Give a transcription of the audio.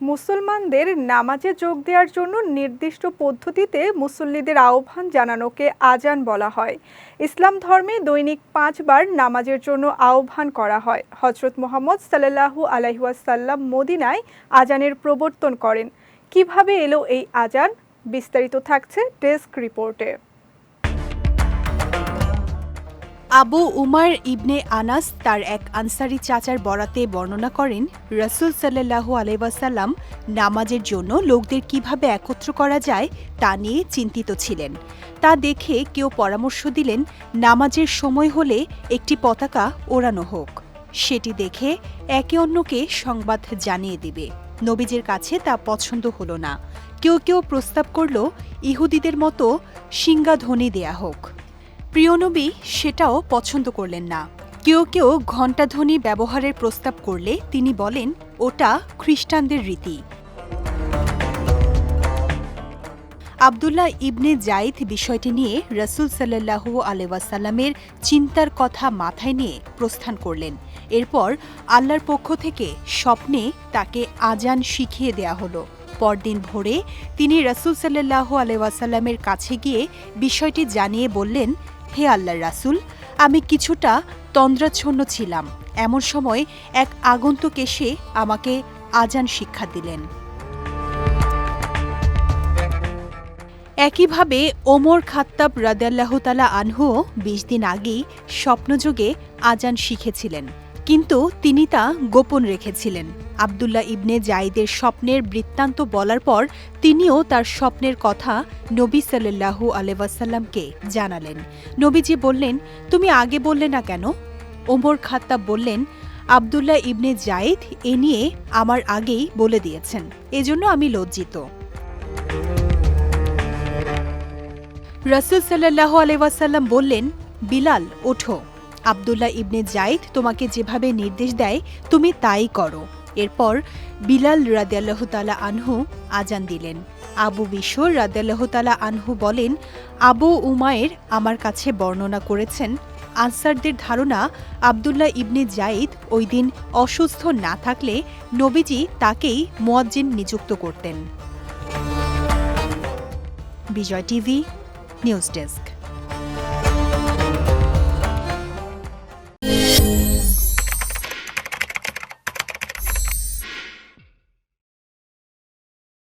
মুসলমানদের নামাজে যোগ দেওয়ার জন্য নির্দিষ্ট পদ্ধতিতে মুসল্লিদের আহ্বান জানানোকে আজান বলা হয়। ইসলাম ধর্মে দৈনিক পাঁচবার নামাজের জন্য আহ্বান করা হয়। হজরত মোহাম্মদ সাল্লাল্লাহু আলাইহাসাল্লাম মদিনায় আজানের প্রবর্তন করেন। কীভাবে এলো এই আজান? বিস্তারিত থাকছে ডেস্ক রিপোর্টে। আবু উমার ইবনে আনাস তার এক আনসারি চাচার বরাতে বর্ণনা করেন, রসুল সাল্লাহু আলাইসাল্লাম নামাজের জন্য লোকদের কীভাবে একত্র করা যায় তা নিয়ে চিন্তিত ছিলেন। তা দেখে কেউ পরামর্শ দিলেন, নামাজের সময় হলে একটি পতাকা ওড়ানো হোক। সেটি দেখে একে অন্যকে সংবাদ জানিয়ে দিবে। নবীজের কাছে তা পছন্দ হলো না। কেউ কেউ প্রস্তাব করল, ইহুদিদের মতো সিংগাধ্বনি দেয়া হোক। প্রিয়নবী সেটাও পছন্দ করলেন না। কেউ কেউ ঘণ্টাধ্বনি ব্যবহারের প্রস্তাব করলে তিনি বলেন, ওটা খ্রিস্টানদের রীতি। আবদুল্লাহ ইবনে জাইদ বিষয়টি নিয়ে রসুল সাল্লাহু আলেওয়াসাল্লামের চিন্তার কথা মাথায় নিয়ে প্রস্থান করলেন। এরপর আল্লাহর পক্ষ থেকে স্বপ্নে তাকে আজান শিখিয়ে দেয়া হলো। পরদিন ভোরে তিনি রসুল সাল্লাহু আলেওয়াসাল্লামের কাছে গিয়ে বিষয়টি জানিয়ে বললেন হে আল্লাহ রাসুল, আমি কিছুটা তন্দ্রাচ্ছন্ন ছিলাম। এমন সময় এক আগন্তুক এসে আমাকে আজান শিক্ষা দিলেন। একইভাবে ওমর খাত্তাব রাদাল্লাহতালা আনহুও বিশ দিন আগেই স্বপ্নযোগে আজান শিখেছিলেন। কিন্তু তিনি তা গোপন রেখেছিলেন। আবদুল্লাহ ইবনে জাইদের স্বপ্নের বৃত্তান্ত বলার পর তিনিও তার স্বপ্নের কথা নবী সাল্লাহু আলেবাসাল্লামকে জানালেন। নবীজি বললেন, তুমি আগে বললে না কেন? ওমর খাত্তাব বললেন, আবদুল্লাহ ইবনে জায়েদ এ নিয়ে আমার আগেই বলে দিয়েছেন, এজন্য আমি লজ্জিত। রসুল সাল্লাহ আলহাসাল্লাম বললেন, বিলাল, ওঠো। আবদুল্লাহ ইবনে জাইদ তোমাকে যেভাবে নির্দেশ দেয়, তুমি তাই করো। এরপর বিলাল রাদিয়াল্লাহ তালা আনহু আজান দিলেন। আবু বিশ্বর রাদিয়াল্লাহ তালা আনহু বলেন, আবু উমায়ের আমার কাছে বর্ণনা করেছেন, আনসারদের ধারণা আবদুল্লাহ ইবনে জাইদ ওই দিন অসুস্থ না থাকলে নবীজি তাকেই মোয়াজ্জিন নিযুক্ত করতেন। Bijoy TV, news desk.